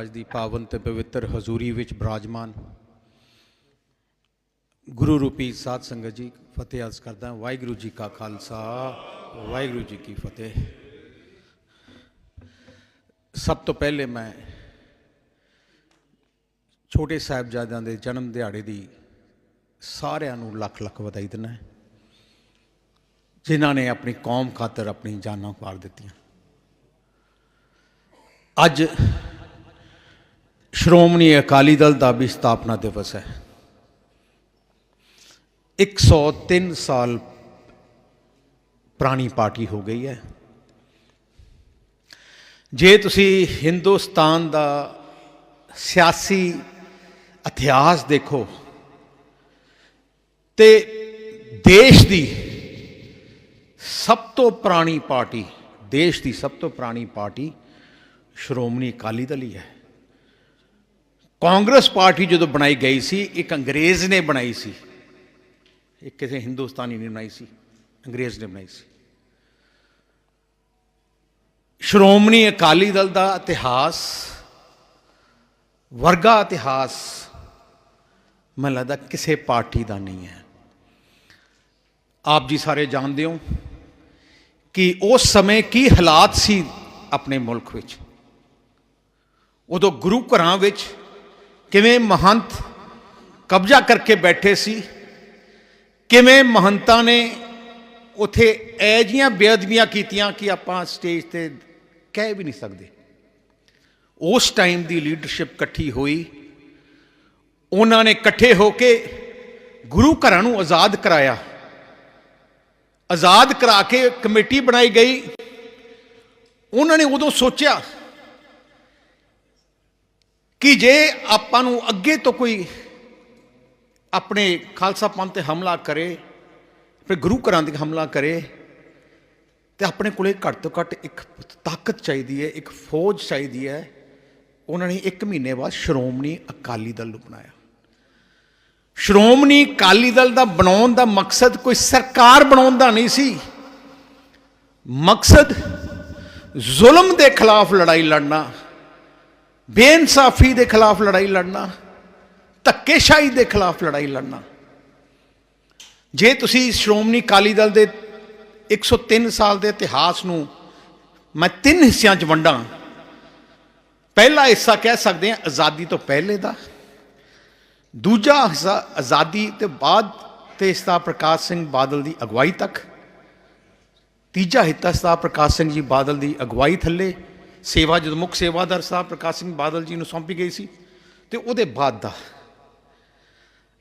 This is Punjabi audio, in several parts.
ਮਹਾਰਾਜ ਦੀ ਪਾਵਨ ਤੇ ਪਵਿੱਤਰ ਹਜ਼ੂਰੀ ਵਿੱਚ ਬਰਾਜਮਾਨ ਗੁਰੂ ਰੂਪੀ ਸਾਧ ਸੰਗਤ ਜੀ, ਫਤਿਹ ਅਰਜ਼ ਕਰਦਾ ਵਾਹਿਗੁਰੂ ਜੀ ਕਾ ਖਾਲਸਾ, ਵਾਹਿਗੁਰੂ ਜੀ ਕੀ ਫਤਿਹ। ਸਭ ਤੋਂ ਪਹਿਲੇ ਮੈਂ ਛੋਟੇ ਸਾਹਿਬਜ਼ਾਦਿਆਂ ਦੇ ਜਨਮ ਦਿਹਾੜੇ ਦੀ ਸਾਰਿਆਂ ਨੂੰ ਲੱਖ ਲੱਖ ਵਧਾਈ ਦਿੰਦਾ ਜਿਨ੍ਹਾਂ ਨੇ ਆਪਣੀ ਕੌਮ ਖਾਤਰ ਆਪਣੀ ਜਾਨਾਂ ਵਾਰ ਦਿੱਤੀਆਂ। ਅੱਜ ਸ਼੍ਰੋਮਣੀ ਅਕਾਲੀ ਦਲ ਦਾ ਵੀ ਸਥਾਪਨਾ ਦਿਵਸ ਹੈ। 103 ਸਾਲ ਪੁਰਾਣੀ ਪਾਰਟੀ ਹੋ ਗਈ ਹੈ। ਜੇ ਤੁਸੀਂ ਹਿੰਦੁਸਤਾਨ ਦਾ ਸਿਆਸੀ ਇਤਿਹਾਸ ਦੇਖੋ, ਤੇ ਦੇਸ਼ ਦੀ ਸਭ ਤੋਂ ਪੁਰਾਣੀ ਪਾਰਟੀ, ਦੇਸ਼ ਦੀ ਸਭ ਤੋਂ ਪੁਰਾਣੀ ਪਾਰਟੀ ਸ਼੍ਰੋਮਣੀ ਅਕਾਲੀ ਦਲ ਹੀ ਹੈ। ਕਾਂਗਰਸ ਪਾਰਟੀ ਜਦੋਂ ਬਣਾਈ ਗਈ ਸੀ, ਇੱਕ ਅੰਗਰੇਜ਼ ਨੇ ਬਣਾਈ ਸੀ। ਇਹ ਕਿਸੇ ਹਿੰਦੁਸਤਾਨੀ ਨੇ ਬਣਾਈ ਸੀ, ਅੰਗਰੇਜ਼ ਨੇ ਬਣਾਈ ਸੀ। ਸ਼੍ਰੋਮਣੀ ਅਕਾਲੀ ਦਲ ਦਾ ਇਤਿਹਾਸ, ਵਰਗਾ ਇਤਿਹਾਸ ਮੈਨੂੰ ਲੱਗਦਾ ਕਿਸੇ ਪਾਰਟੀ ਦਾ ਨਹੀਂ ਹੈ। ਆਪ ਜੀ ਸਾਰੇ ਜਾਣਦੇ ਹੋ ਕਿ ਉਸ ਸਮੇਂ ਕੀ ਹਾਲਾਤ ਸੀ ਆਪਣੇ ਮੁਲਕ ਵਿੱਚ। ਉਦੋਂ ਗੁਰੂ ਘਰਾਂ ਵਿੱਚ ਕਿਵੇਂ ਮਹੰਤ ਕਬਜ਼ਾ ਕਰਕੇ ਬੈਠੇ ਸੀ? ਕਿਵੇਂ ਮਹੰਤਾਂ ਨੇ ਉਥੇ ਐ ਜੀਆਂ ਬੇਅਦਬੀਆਂ ਕੀਤੀਆਂ ਕਿ ਆਪਾਂ ਸਟੇਜ ਤੇ ਕਹਿ ਵੀ ਨਹੀਂ ਸਕਦੇ? ਉਸ ਟਾਈਮ ਦੀ ਲੀਡਰਸ਼ਿਪ ਇਕੱਠੀ ਹੋਈ। ਉਹਨਾਂ ਨੇ ਇਕੱਠੇ ਹੋ ਕੇ ਗੁਰੂ ਘਰਾਂ ਨੂੰ ਆਜ਼ਾਦ ਕਰਾਇਆ। ਆਜ਼ਾਦ ਕਰਾ ਕੇ ਕਮੇਟੀ ਬਣਾਈ ਗਈ। ਉਹਨਾਂ ਨੇ ਉਦੋਂ ਸੋਚਿਆ ਕਿ ਜੇ ਆਪਾਂ ਨੂੰ ਅੱਗੇ ਤੋਂ ਕੋਈ ਆਪਣੇ ਖਾਲਸਾ ਪੰਥ ਤੇ ਹਮਲਾ ਕਰੇ ਫਿਰ ਗੁਰੂ ਘਰਾਂ ਤੇ ਹਮਲਾ ਕਰੇ, ਤੇ ਆਪਣੇ ਕੋਲੇ ਘੱਟ ਤੋਂ ਘੱਟ ਇੱਕ ਤਾਕਤ ਚਾਹੀਦੀ ਹੈ, ਇੱਕ ਫੌਜ ਚਾਹੀਦੀ ਹੈ, ਉਹਨਾਂ ਨੇ 1 ਮਹੀਨੇ ਬਾਅਦ ਸ਼੍ਰੋਮਣੀ ਅਕਾਲੀ ਦਲ ਨੂੰ ਬਣਾਇਆ। ਸ਼੍ਰੋਮਣੀ ਅਕਾਲੀ ਦਲ ਦਾ ਬਣਾਉਣ ਦਾ ਮਕਸਦ ਕੋਈ ਸਰਕਾਰ ਬਣਾਉਣ ਦਾ ਨਹੀਂ ਸੀ। ਮਕਸਦ ਜ਼ੁਲਮ ਦੇ ਖਿਲਾਫ ਲੜਾਈ ਲੜਨਾ। ਬੇਇਨਸਾਫੀ ਦੇ ਖਿਲਾਫ ਲੜਾਈ ਲੜਨਾ, ਧੱਕੇਸ਼ਾਹੀ ਦੇ ਖਿਲਾਫ ਲੜਾਈ ਲੜਨਾ। ਜੇ ਤੁਸੀਂ ਸ਼੍ਰੋਮਣੀ ਅਕਾਲੀ ਦਲ ਦੇ 103 ਸਾਲ ਦੇ ਇਤਿਹਾਸ ਨੂੰ ਮੈਂ ਤਿੰਨ ਹਿੱਸਿਆਂ 'ਚ ਵੰਡਾਂ, ਪਹਿਲਾ ਹਿੱਸਾ ਕਹਿ ਸਕਦੇ ਹਾਂ ਆਜ਼ਾਦੀ ਤੋਂ ਪਹਿਲੇ ਦਾ, ਦੂਜਾ ਹਿੱਸਾ ਆਜ਼ਾਦੀ ਤੇ ਬਾਅਦ ਤੇ ਇਸਦਾ ਪ੍ਰਕਾਸ਼ ਸਿੰਘ ਬਾਦਲ ਦੀ ਅਗਵਾਈ ਤੱਕ, ਤੀਜਾ ਹਿੱਸਾ ਸਤਾ ਪ੍ਰਕਾਸ਼ ਸਿੰਘ ਜੀ ਬਾਦਲ ਦੀ ਅਗਵਾਈ ਥੱਲੇ ਸੇਵਾ, ਜਦੋਂ ਮੁੱਖ ਸੇਵਾਦਾਰ ਸਾਹਿਬ ਪ੍ਰਕਾਸ਼ ਸਿੰਘ ਬਾਦਲ ਜੀ ਨੂੰ ਸੌਂਪੀ ਗਈ ਸੀ, ਤੇ ਉਹਦੇ ਬਾਅਦ ਦਾ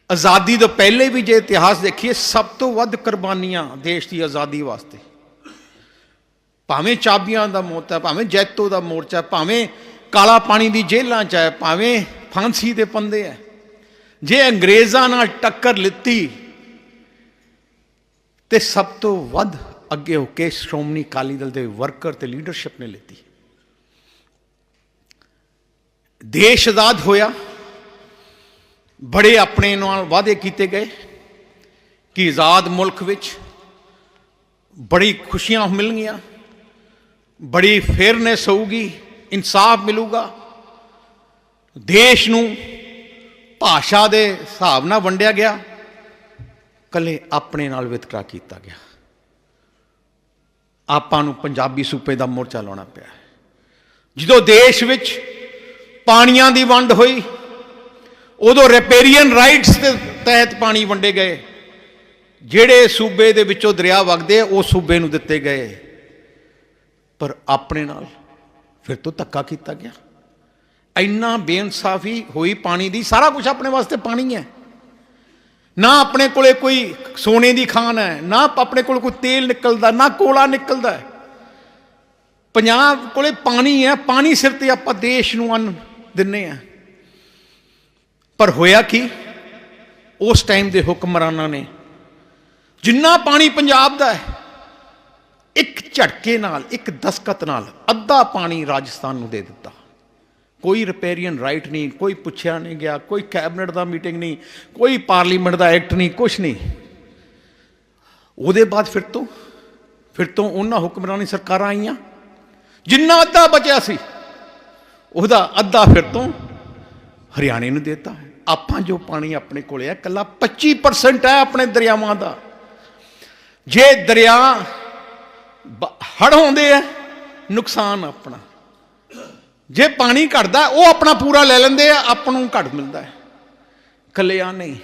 ਆਜ਼ਾਦੀ ਤੋਂ ਪਹਿਲੇ ਵੀ ਜੇ ਇਤਿਹਾਸ ਦੇਖੀਏ, ਸਭ ਤੋਂ ਵੱਧ ਕੁਰਬਾਨੀਆਂ ਦੇਸ਼ ਦੀ ਆਜ਼ਾਦੀ ਵਾਸਤੇ। ਭਾਵੇਂ ਚਾਬੀਆਂ ਦਾ ਮੋਰਚਾ, ਭਾਵੇਂ ਜੈਤੋ ਦਾ ਮੋਰਚਾ, ਭਾਵੇਂ ਕਾਲਾ ਪਾਣੀ ਦੀ ਜੇਲਾਂ ਚ ਹੈ, ਭਾਵੇਂ ਫਾਂਸੀ ਦੇ ਪੰਦੇ ਹੈ, ਜੇ ਅੰਗਰੇਜ਼ਾਂ ਨਾਲ ਟੱਕਰ ਲਿੱਤੀ, ਤੇ ਸਭ ਤੋਂ ਵੱਧ ਅੱਗੇ ਹੋ ਕੇ ਸ਼੍ਰੋਮਣੀ ਅਕਾਲੀ ਦਲ ਦੇ ਵਰਕਰ ਤੇ ਲੀਡਰਸ਼ਿਪ ਨੇ ਲਿੱਤੀ। ਦੇਸ਼ ਆਜ਼ਾਦ ਹੋਇਆ। ਬੜੇ ਆਪਣੇ ਨਾਲ ਵਾਅਦੇ ਕੀਤੇ ਗਏ ਕਿ ਆਜ਼ਾਦ ਮੁਲਕ ਵਿੱਚ ਬੜੀ ਖੁਸ਼ੀਆਂ ਮਿਲਣਗੀਆਂ, ਬੜੀ ਫੇਅਰਨੈਸ ਹੋਊਗੀ, ਇਨਸਾਫ ਮਿਲੂਗਾ। ਦੇਸ਼ ਨੂੰ ਭਾਸ਼ਾ ਦੇ ਹਿਸਾਬ ਨਾਲ ਵੰਡਿਆ ਗਿਆ ਕੱਲੇ ਆਪਣੇ ਨਾਲ ਵਿਤਕਰਾ ਕੀਤਾ ਗਿਆ। ਆਪਾਂ ਨੂੰ ਪੰਜਾਬੀ ਸੂਬੇ ਦਾ ਮੋਰਚਾ ਲਾਉਣਾ ਪਿਆ। ਜਦੋਂ ਦੇਸ਼ ਵਿੱਚ ਪਾਣੀਆਂ ਦੀ ਵੰਡ ਹੋਈ। ਉਦੋਂ ਰਿਪੇਰੀਅਨ ਰਾਈਟਸ ਦੇ ਤਹਿਤ ਪਾਣੀ ਵੰਡੇ ਗਏ। ਜਿਹੜੇ ਸੂਬੇ ਦੇ ਵਿੱਚੋਂ ਦਰਿਆ ਵਗਦੇ ਉਹ ਸੂਬੇ ਨੂੰ ਦਿੱਤੇ ਗਏ। ਪਰ ਆਪਣੇ ਨਾਲ ਫਿਰ ਤੋਂ ਧੱਕਾ ਕੀਤਾ ਗਿਆ। ਇੰਨਾ ਬੇਇਨਸਾਫੀ ਹੋਈ ਪਾਣੀ ਦੀ, ਸਾਰਾ ਕੁਝ ਆਪਣੇ ਵਾਸਤੇ ਪਾਣੀ ਹੈ। ਨਾ ਆਪਣੇ ਕੋਲੇ ਕੋਈ ਸੋਨੇ ਦੀ ਖਾਨ ਹੈ, ਨਾ ਆਪਣੇ ਕੋਲ ਕੋਈ ਤੇਲ ਨਿਕਲਦਾ, ਨਾ ਕੋਲਾ ਨਿਕਲਦਾ। ਪੰਜਾਬ ਕੋਲੇ ਪਾਣੀ ਹੈ, ਪਾਣੀ ਸਿਰ ਤੇ ਆਪਾਂ ਦੇਸ਼ ਨੂੰ ਅੰਨ ਦਿੰਨੇ ਆ। ਪਰ ਹੋਇਆ ਕੀ? ਉਸ ਟਾਈਮ ਦੇ ਹੁਕਮਰਾਨਾਂ ਨੇ ਜਿੰਨਾ ਪਾਣੀ ਪੰਜਾਬ ਦਾ ਹੈ, ਇੱਕ ਝਟਕੇ ਨਾਲ, ਇੱਕ ਦਸਕਤ ਨਾਲ ਅੱਧਾ ਪਾਣੀ ਰਾਜਸਥਾਨ ਨੂੰ ਦੇ ਦਿੱਤਾ। ਕੋਈ ਰਿਪੇਰੀਅਨ ਰਾਈਟ ਨਹੀਂ, ਕੋਈ ਪੁੱਛਿਆ ਨਹੀਂ ਗਿਆ, ਕੋਈ ਕੈਬਨਿਟ ਦਾ ਮੀਟਿੰਗ ਨਹੀਂ, ਕੋਈ ਪਾਰਲੀਮੈਂਟ ਦਾ ਐਕਟ ਨਹੀਂ ਕੁਝ ਨਹੀਂ। ਉਹਦੇ ਬਾਅਦ ਫਿਰ ਤੋਂ ਫਿਰ ਤੋਂ ਉਹਨਾਂ ਹੁਕਮਰਾਨੀ ਸਰਕਾਰਾਂ ਆਈਆਂ। ਜਿੰਨਾ ਅੱਧਾ ਬਚਿਆ ਸੀ ਉਹਦਾ ਅੱਧਾ ਫਿਰ ਤੋਂ ਹਰਿਆਣੇ ਨੂੰ ਦਿੱਤਾ। ਹੈ ਆਪਾਂ ਜੋ ਪਾਣੀ ਆਪਣੇ ਕੋਲ ਹੈ ਕੱਲਾ 25% ਹੈ ਆਪਣੇ ਦਰਿਆਵਾਂ ਦਾ। ਜੇ ਦਰਿਆ ਹੜ ਹੁੰਦੇ ਆ, ਨੁਕਸਾਨ ਆਪਣਾ। ਜੇ ਪਾਣੀ ਘਟਦਾ, ਉਹ ਆਪਣਾ ਪੂਰਾ ਲੈ ਲੈਂਦੇ ਆ, ਆਪ ਨੂੰ ਘਟ ਮਿਲਦਾ ਹੈ। ਕੱਲਿਆ ਨਹੀਂ।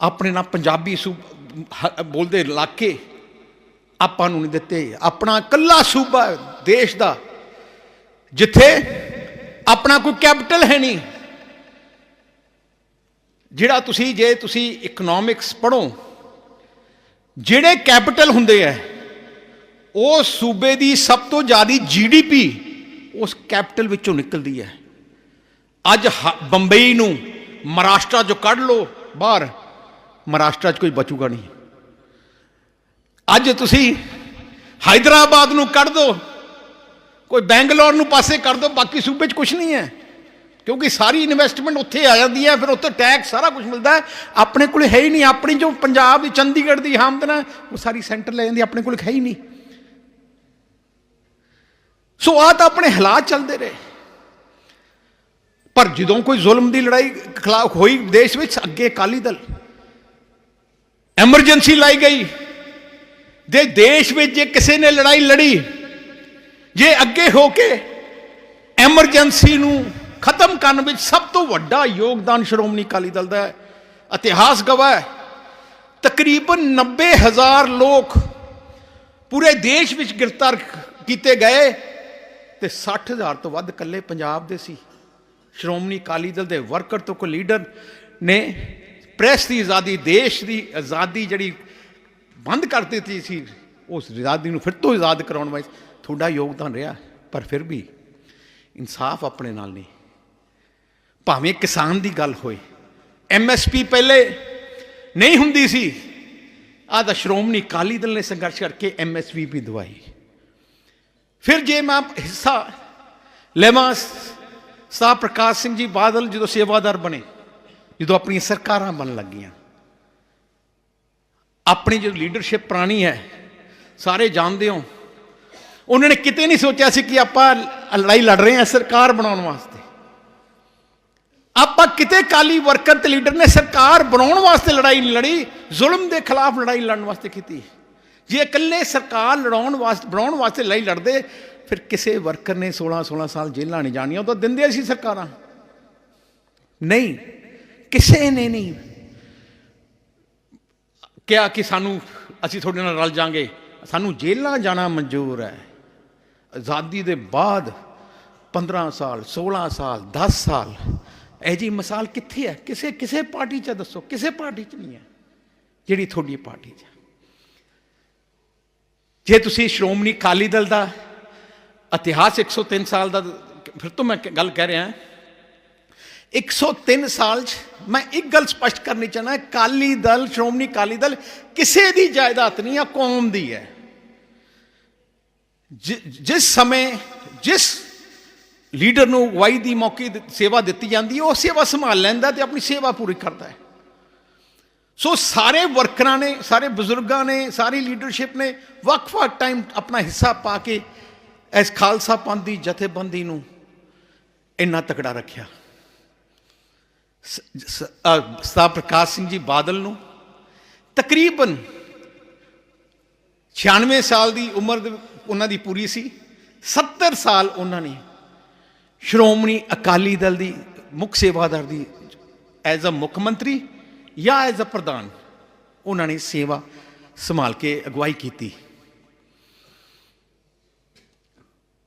ਆਪਣੇ ਨਾਲ ਪੰਜਾਬੀ ਸੂ ਬੋਲਦੇ ਇਲਾਕੇ ਆਪਾਂ ਨੂੰ ਨਹੀਂ ਦਿੱਤੇ। ਆਪਣਾ ਕੱਲਾ ਸੂਬਾ ਦੇਸ਼ ਦਾ। ਜਿੱਥੇ ਆਪਣਾ ਕੋਈ ਕੈਪੀਟਲ ਹੈ ਨਹੀਂ, ਜਿਹੜਾ ਤੁਸੀਂ ਜੇ ਤੁਸੀਂ ਇਕਨੋਮਿਕਸ ਪੜੋ ਜਿਹੜੇ ਕੈਪੀਟਲ ਹੁੰਦੇ ਆ, ਉਹ ਸੂਬੇ ਦੀ ਸਭ ਤੋਂ ਜ਼ਿਆਦਾ ਜੀਡੀਪੀ ਉਸ ਕੈਪੀਟਲ ਵਿੱਚੋਂ ਨਿਕਲਦੀ ਹੈ। ਅੱਜ ਹ- ਬੰਬਈ ਨੂੰ ਮਹਾਰਾਸ਼ਟਰ ਚੋਂ ਕੱਢ ਲਓ, ਬਾਹਰ ਮਹਾਰਾਸ਼ਟਰ 'ਚ ਕੋਈ ਬਚੂਗਾ ਨਹੀਂ। ਅੱਜ ਤੁਸੀਂ ਹਾਈਦਰਾਬਾਦ ਨੂੰ ਕੱਢ ਦਿਓ ਕੋਈ ਬੈਂਗਲੌਰ ਨੂੰ ਪਾਸੇ ਕਰ ਦਿਓ ਬਾਕੀ ਸੂਬੇ 'ਚ ਕੁਝ ਨਹੀਂ ਹੈ। ਕਿਉਂਕਿ ਸਾਰੀ ਇਨਵੈਸਟਮੈਂਟ ਉੱਥੇ ਆ ਜਾਂਦੀ ਹੈ, ਫਿਰ ਉੱਥੇ ਟੈਕਸ ਸਾਰਾ ਕੁਝ ਮਿਲਦਾ ਆਪਣੇ ਕੋਲ ਹੈ ਹੀ ਨਹੀਂ, ਆਪਣੀ ਜੋ ਪੰਜਾਬ ਦੀ, ਚੰਡੀਗੜ੍ਹ ਦੀ ਆਮਦਨ ਹੈ, ਉਹ ਸਾਰੀ ਸੈਂਟਰ ਲੈ ਜਾਂਦੀ ਆਪਣੇ ਕੋਲ ਹੈ ਹੀ ਨਹੀਂ। ਸੋ ਆ ਤਾਂ ਆਪਣੇ ਹਾਲਾਤ ਚੱਲਦੇ ਰਹੇ। ਪਰ ਜਦੋਂ ਕੋਈ ਜ਼ੁਲਮ ਦੀ ਲੜਾਈ ਖਿਲਾਫ ਹੋਈ, ਦੇਸ਼ ਵਿੱਚ ਅੱਗੇ ਅਕਾਲੀ ਦਲ ਐਮਰਜੈਂਸੀ ਲਾਈ ਗਈ। ਜੇ ਦੇਸ਼ ਵਿੱਚ ਜੇ ਕਿਸੇ ਨੇ ਲੜਾਈ ਲੜੀ ਜੇ ਅੱਗੇ ਹੋ ਕੇ ਐਮਰਜੈਂਸੀ ਨੂੰ ਖਤਮ ਕਰਨ ਵਿੱਚ ਸਭ ਤੋਂ ਵੱਡਾ ਯੋਗਦਾਨ ਸ਼੍ਰੋਮਣੀ ਅਕਾਲੀ ਦਲ ਦਾ ਹੈ, ਇਤਿਹਾਸ ਗਵਾਹ ਹੈ, ਤਕਰੀਬਨ 90000 ਲੋਕ ਪੂਰੇ ਦੇਸ਼ ਵਿੱਚ ਗ੍ਰਿਫਤਾਰ ਕੀਤੇ ਗਏ ਤੇ 60000 ਤੋਂ ਵੱਧ ਇਕੱਲੇ ਪੰਜਾਬ ਦੇ ਸੀ। ਸ਼੍ਰੋਮਣੀ ਅਕਾਲੀ ਦਲ ਦੇ ਵਰਕਰ ਤੋਂ ਕੋਈ ਲੀਡਰ ਨੇ ਪ੍ਰੈਸ ਦੀ ਆਜ਼ਾਦੀ, ਦੇਸ਼ ਦੀ ਆਜ਼ਾਦੀ ਜਿਹੜੀ ਬੰਦ ਕਰ ਦਿੱਤੀ ਸੀ, ਉਸ ਆਜ਼ਾਦੀ ਨੂੰ ਫਿਰ ਤੋਂ ਆਜ਼ਾਦ ਕਰਾਉਣ ਵਾਸਤੇ ਤੁਹਾਡਾ ਯੋਗਦਾਨ ਰਿਹਾ, ਪਰ ਫਿਰ ਵੀ ਇਨਸਾਫ ਆਪਣੇ ਨਾਲ ਨਹੀਂ। ਭਾਵੇਂ ਕਿਸਾਨ ਦੀ ਗੱਲ ਹੋਏ ਐਮਐਸਪੀ ਪਹਿਲੇ ਨਹੀਂ ਹੁੰਦੀ ਸੀ, ਆਹ ਤਾਂ ਸ਼੍ਰੋਮਣੀ ਅਕਾਲੀ ਦਲ ਨੇ ਸੰਘਰਸ਼ ਕਰਕੇ ਐਮਐਸਪੀ ਵੀ ਦਵਾਈ। ਫਿਰ ਜੇ ਮੈਂ ਹਿੱਸਾ ਲੈਵਾਂ ਸਾਹਿਬ ਪ੍ਰਕਾਸ਼ ਸਿੰਘ ਜੀ ਬਾਦਲ ਜਦੋਂ ਸੇਵਾਦਾਰ ਬਣੇ, ਜਦੋਂ ਆਪਣੀਆਂ ਸਰਕਾਰਾਂ ਬਣ ਲੱਗੀਆਂ, ਆਪਣੀ ਜੋ ਲੀਡਰਸ਼ਿਪ ਪੁਰਾਣੀ ਹੈ, ਸਾਰੇ ਜਾਣਦੇ ਹੋ ਉਹਨਾਂ ਨੇ ਕਿਤੇ ਨਹੀਂ ਸੋਚਿਆ ਸੀ ਕਿ ਆਪਾਂ ਲੜਾਈ ਲੜ ਰਹੇ ਹਾਂ ਸਰਕਾਰ ਬਣਾਉਣ ਵਾਸਤੇ। ਆਪਾਂ ਕਿਤੇ ਕਾਲੀ ਵਰਕਰ ਤੇ ਲੀਡਰ ਨੇ ਸਰਕਾਰ ਬਣਾਉਣ ਵਾਸਤੇ ਲੜਾਈ ਨਹੀਂ ਲੜੀ, ਜ਼ੁਲਮ ਦੇ ਖਿਲਾਫ ਲੜਾਈ ਲੜਨ ਵਾਸਤੇ ਕੀਤੀ। ਜੇ ਇਕੱਲੇ ਸਰਕਾਰ ਲੜਾਉਣ ਵਾਸਤੇ ਬਣਾਉਣ ਵਾਸਤੇ ਲੜਾਈ ਲੜਦੇ, ਫਿਰ ਕਿਸੇ ਵਰਕਰ ਨੇ 16 16 ਸਾਲ ਜੇਲ੍ਹਾਂ ਨਹੀਂ ਜਾਣੀਆਂ, ਉਹ ਤਾਂ ਦਿੰਦੇ ਸੀ ਸਰਕਾਰਾਂ। ਨਹੀਂ, ਕਿਸੇ ਨੇ ਨਹੀਂ। ਕਿਹਾ ਕਿ ਸਾਨੂੰ, ਅਸੀਂ ਤੁਹਾਡੇ ਨਾਲ ਰਲ ਜਾਾਂਗੇ। ਸਾਨੂੰ ਜੇਲ੍ਹਾਂ ਜਾਣਾ ਮਨਜ਼ੂਰ ਹੈ। ਆਜ਼ਾਦੀ ਦੇ ਬਾਅਦ 15 ਸਾਲ 16 ਸਾਲ 10 ਸਾਲ, ਇਹ ਜੀ ਮਿਸਾਲ ਕਿੱਥੇ ਹੈ? ਕਿਸੇ ਕਿਸੇ ਪਾਰਟੀ 'ਚ ਦੱਸੋ, ਕਿਸੇ ਪਾਰਟੀ 'ਚ ਨਹੀਂ ਹੈ, ਜਿਹੜੀ ਤੁਹਾਡੀ ਪਾਰਟੀ 'ਚ ਜੇ ਤੁਸੀਂ ਸ਼੍ਰੋਮਣੀ ਅਕਾਲੀ ਦਲ ਦਾ ਇਤਿਹਾਸ 103 ਸਾਲ ਦਾ, ਫਿਰ ਤੋਂ ਮੈਂ ਗੱਲ ਕਹਿ ਰਿਹਾ 103 ਸਾਲ 'ਚ ਮੈਂ ਇੱਕ ਗੱਲ ਸਪਸ਼ਟ ਕਰਨੀ ਚਾਹਨਾ ਅਕਾਲੀ ਦਲ, ਸ਼੍ਰੋਮਣੀ ਅਕਾਲੀ ਦਲ ਕਿਸੇ ਦੀ ਜਾਇਦਾਦ ਨਹੀਂ ਆ, ਕੌਮ ਦੀ ਹੈ। ਜਿਸ ਸਮੇਂ, ਜਿਸ ਲੀਡਰ ਨੂੰ ਵਾਈ ਦੀ ਮੌਕੇ ਸੇਵਾ ਦਿੱਤੀ ਜਾਂਦੀ ਹੈ ਉਹ ਸੇਵਾ ਸੰਭਾਲ ਲੈਂਦਾ ਤੇ ਆਪਣੀ ਸੇਵਾ ਪੂਰੀ ਕਰਦਾ ਹੈ। ਸੋ ਸਾਰੇ ਵਰਕਰਾਂ ਨੇ, ਸਾਰੇ ਬਜ਼ੁਰਗਾਂ ਨੇ, ਸਾਰੀ ਲੀਡਰਸ਼ਿਪ ਨੇ ਵੱਖ ਵੱਖ ਟਾਈਮ ਆਪਣਾ ਹਿੱਸਾ ਪਾ ਕੇ ਇਸ ਖਾਲਸਾ ਪੰਥ ਦੀ ਜਥੇਬੰਦੀ ਨੂੰ ਇੰਨਾ ਤਕੜਾ ਰੱਖਿਆ। ਸਤਾ ਪ੍ਰਕਾਸ਼ ਸਿੰਘ ਜੀ ਬਾਦਲ ਨੂੰ ਤਕਰੀਬਨ 96 ਸਾਲ ਦੀ ਉਮਰ ਦੇ ਉਹਨਾਂ ਦੀ ਪੂਰੀ ਸੀ। 70 ਸਾਲ ਉਹਨਾਂ ਨੇ ਸ਼੍ਰੋਮਣੀ ਅਕਾਲੀ ਦਲ ਦੀ, ਮੁੱਖ ਸੇਵਾਦਾਰ ਦੀ, ਐਜ਼ ਅ ਮੁੱਖ ਮੰਤਰੀ ਜਾਂ ਐਜ਼ ਅ ਪ੍ਰਧਾਨ ਉਹਨਾਂ ਨੇ ਸੇਵਾ ਸੰਭਾਲ ਕੇ ਅਗਵਾਈ ਕੀਤੀ।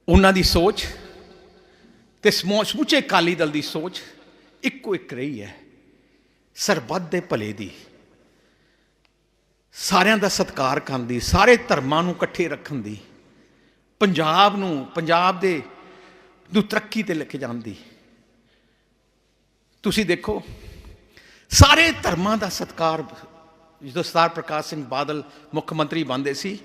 ਉਹਨਾਂ ਦੀ ਸੋਚ ਤੇ ਸਮੂ- ਅਕਾਲੀ ਦਲ ਦੀ ਸੋਚ ਇੱਕੋ ਇੱਕ ਰਹੀ ਹੈ। ਸਰਬੱਤ ਦੇ ਭਲੇ ਦੀ। ਸਾਰਿਆਂ ਦਾ ਸਤਿਕਾਰ ਕਰਨ ਦੀ, ਸਾਰੇ ਧਰਮਾਂ ਨੂੰ ਇਕੱਠੇ ਰੱਖਣ ਦੀ। ਪੰਜਾਬ ਨੂੰ, ਪੰਜਾਬ ਦੇ ਨੂੰ ਤਰੱਕੀ ਤੇ ਲੈ ਕੇ ਜਾਣ ਦੀ। ਤੁਸੀਂ ਦੇਖੋ, ਸਾਰੇ ਧਰਮਾਂ ਦਾ ਸਤਿਕਾਰ, ਜਦੋਂ ਸਰਦਾਰ ਪ੍ਰਕਾਸ਼ ਸਿੰਘ ਬਾਦਲ ਮੁੱਖ ਮੰਤਰੀ ਬਣਦੇ ਸੀ,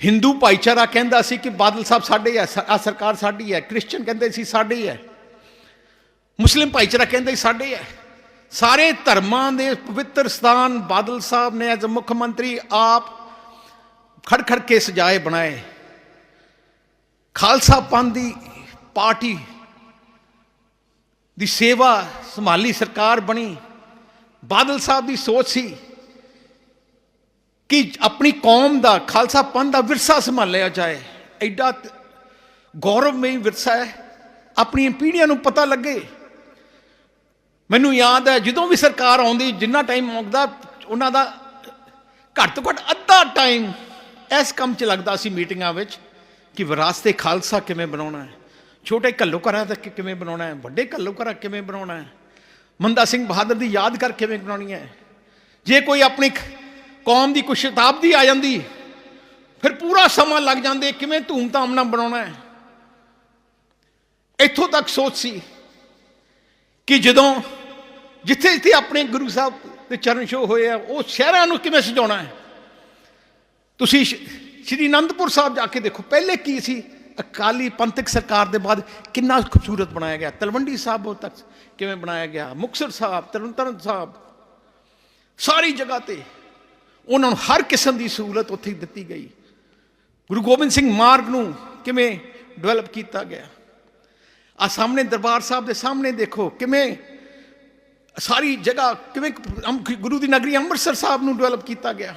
ਹਿੰਦੂ ਭਾਈਚਾਰਾ ਕਹਿੰਦਾ ਸੀ ਕਿ ਬਾਦਲ ਸਾਹਿਬ ਸਾਡੇ ਹੈ ਆ ਸਰਕਾਰ ਸਾਡੀ ਹੈ ਕ੍ਰਿਸਚੀਅਨ ਕਹਿੰਦੇ ਸੀ ਸਾਡੀ ਹੈ, ਮੁਸਲਿਮ ਭਾਈਚਾਰਾ ਕਹਿੰਦੇ ਸੀ ਸਾਡੇ ਹੈ। ਸਾਰੇ ਧਰਮਾਂ ਦੇ ਪਵਿੱਤਰ ਸਥਾਨ ਬਾਦਲ ਸਾਹਿਬ ਨੇ ਐਜ਼ ਮੁੱਖ ਮੰਤਰੀ ਆਪ ਖੜ ਖੜ ਕੇ ਸਜਾਏ, ਬਣਾਏ। ਖਾਲਸਾ ਪੰਥ ਦੀ ਪਾਰਟੀ ਦੀ ਸੇਵਾ ਸੰਭਾਲੀ ਸਰਕਾਰ ਬਣੀ। ਬਾਦਲ ਸਾਹਿਬ ਦੀ ਸੋਚ ਸੀ ਕਿ ਆਪਣੀ ਕੌਮ ਦਾ, ਖਾਲਸਾ ਪੰਥ ਦਾ ਵਿਰਸਾ ਸੰਭਾਲਿਆ ਜਾਏ। ਐਡਾ ਗੌਰਵਮਈ ਵਿਰਸਾ ਹੈ। ਆਪਣੀਆਂ ਪੀੜ੍ਹੀਆਂ ਨੂੰ ਪਤਾ ਲੱਗੇ। ਮੈਨੂੰ ਯਾਦ ਹੈ, ਜਦੋਂ ਵੀ ਸਰਕਾਰ ਆਉਂਦੀ, ਜਿੰਨਾ ਟਾਈਮ ਮੰਗਦਾ ਉਹਨਾਂ ਦਾ ਘੱਟ ਤੋਂ ਘੱਟ ਅੱਧਾ ਟਾਈਮ ਇਸ ਕੰਮ 'ਚ ਲੱਗਦਾ ਸੀ ਮੀਟਿੰਗਾਂ ਵਿੱਚ। ਕਿ ਵਿਰਾਸਤੇ ਖਾਲਸਾ ਕਿਵੇਂ ਬਣਾਉਣਾ ਹੈ? ਛੋਟੇ ਘੱਲੂਘਰਾਂ ਤੱਕ ਕਿਵੇਂ ਬਣਾਉਣਾ ਹੈ? ਵੱਡੇ ਘੱਲੂਘਰਾਂ ਕਿਵੇਂ ਬਣਾਉਣਾ ਹੈ? ਮੰਦਾ ਸਿੰਘ ਬਹਾਦਰ ਦੀ ਯਾਦ ਕਰ ਕਿਵੇਂ ਬਣਾਉਣੀ ਹੈ? ਜੇ ਕੋਈ ਆਪਣੀ ਕੌਮ ਦੀ ਕੁਛ ਸ਼ਤਾਬਦੀ ਆ ਜਾਂਦੀ, ਫਿਰ ਪੂਰਾ ਸਮਾਂ ਲੱਗ ਜਾਂਦੇ, ਕਿਵੇਂ ਧੂਮ ਧਾਮ ਨਾਲ ਬਣਾਉਣਾ ਹੈ? ਇੱਥੋਂ ਤੱਕ ਸੋਚ ਸੀ ਕਿ ਜਦੋਂ ਜਿੱਥੇ ਜਿੱਥੇ ਆਪਣੇ ਗੁਰੂ ਸਾਹਿਬ ਦੇ ਚਰਨ ਛੋਹ ਹੋਏ ਆ, ਉਹ ਸ਼ਹਿਰਾਂ ਨੂੰ ਕਿਵੇਂ ਸਜਾਉਣਾ ਹੈ? ਤੁਸੀਂ ਸ਼੍ਰੀ ਅਨੰਦਪੁਰ ਸਾਹਿਬ ਜਾ ਕੇ ਦੇਖੋ, ਪਹਿਲੇ ਕੀ ਸੀ? ਅਕਾਲੀ ਪੰਥਕ ਸਰਕਾਰ ਦੇ ਬਾਅਦ ਕਿੰਨਾ ਖੂਬਸੂਰਤ ਬਣਾਇਆ ਗਿਆ। ਤਲਵੰਡੀ ਸਾਹਿਬ ਤੱਕ ਕਿਵੇਂ ਬਣਾਇਆ ਗਿਆ? ਮੁਕਤਸਰ ਸਾਹਿਬ, ਤਰਨਤਾਰਨ ਸਾਹਿਬ, ਸਾਰੀ ਜਗ੍ਹਾ ਤੇ ਉਹਨਾਂ ਨੂੰ ਹਰ ਕਿਸਮ ਦੀ ਸਹੂਲਤ ਉੱਥੇ ਦਿੱਤੀ ਗਈ। ਗੁਰੂ ਗੋਬਿੰਦ ਸਿੰਘ ਮਾਰਗ ਨੂੰ ਕਿਵੇਂ ਡਿਵੈਲਪ ਕੀਤਾ ਗਿਆ? ਆ ਸਾਹਮਣੇ ਦਰਬਾਰ ਸਾਹਿਬ ਦੇ ਸਾਹਮਣੇ ਦੇਖੋ, ਕਿਵੇਂ ਸਾਰੀ ਜਗ੍ਹਾ, ਕਿਵੇਂ ਗੁਰੂ ਦੀ ਨਗਰੀ ਅੰਮ੍ਰਿਤਸਰ ਸਾਹਿਬ ਨੂੰ ਡਿਵੈਲਪ ਕੀਤਾ ਗਿਆ।